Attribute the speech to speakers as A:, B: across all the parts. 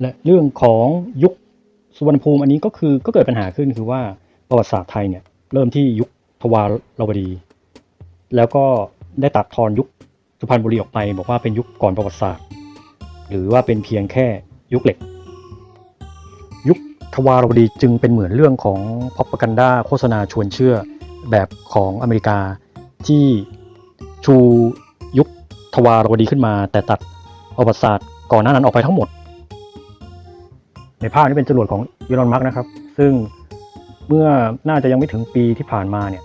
A: และเรื่องของยุคสุวรรณภูมิอันนี้ก็คือก็เกิดปัญหาขึ้นคือว่าประวัติศาสตร์ไทยเนี่ยเริ่มที่ยุคทวารวดี แล้วก็ได้ตัดทอนยุคสุพรรณบุรีออกไป บอกว่าเป็นยุคก่อนประวัติศาสตร์ หรือว่าเป็นเพียงแค่ยุคเหล็ก ยุคทวารวดีจึงเป็นเหมือนเรื่องของพ r o ปกันดาโฆษณาชวนเชื่อแบบของอเมริกาที่ชูยุคทวารวดีขึ้นมา แต่ตัดประวัติศาสตร์ก่อนหน้านั้นออกไปทั้งหมด ในภาพนี้เป็นจรวดของอีลอนมัสก์นะครับ ซึ่งเมื่อน่าจะยังไม่ถึงปีที่ผ่านมาเนี่ย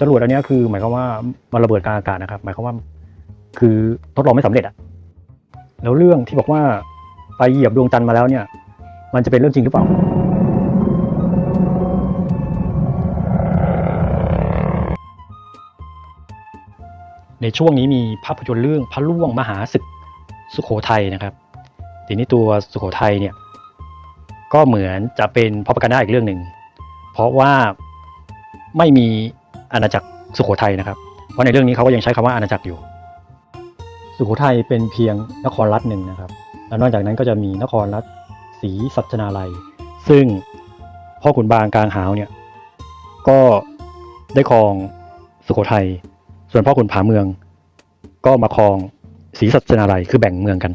A: จรวดอันนี้คือ หมายความว่ามันระเบิดกลางอากาศนะครับ หมายความว่าคือทดลองไม่สำเร็จอะแล้วเรื่องที่บอกว่าไปเหยียบดวงจันทร์มาแล้วเนี่ย มันจะเป็นเรื่องจริงหรือเปล่าในช่วงนี้มีภาพยนตร์เรื่องพระล่วงมหาศึกสุโขทัยนะครับ ทีนี้ตัวสุโขทัยเนี่ย ก็เหมือนจะเป็นพ r o ปกันดาอีกเรื่องหนึ่ง เพราะว่าไม่มีอาณาจักรสุโขทัยนะครับ เพราะในเรื่องนี้เขาก็ยังใช้คำว่าอาณาจักรอยู่ สุโขทัยเป็นเพียงนครรัฐหนึ่งนะครับ แล้วนอกจากนั้นก็จะมีนครรัฐศรีสัชนาลัย ซึ่งพ่อขุนบางกลางหาวเนี่ย ก็ได้ครองสุโขทัย ส่วนพ่อขุนผาเมือง ก็มาครองศรีสัชนาลัย คือแบ่งเมืองกัน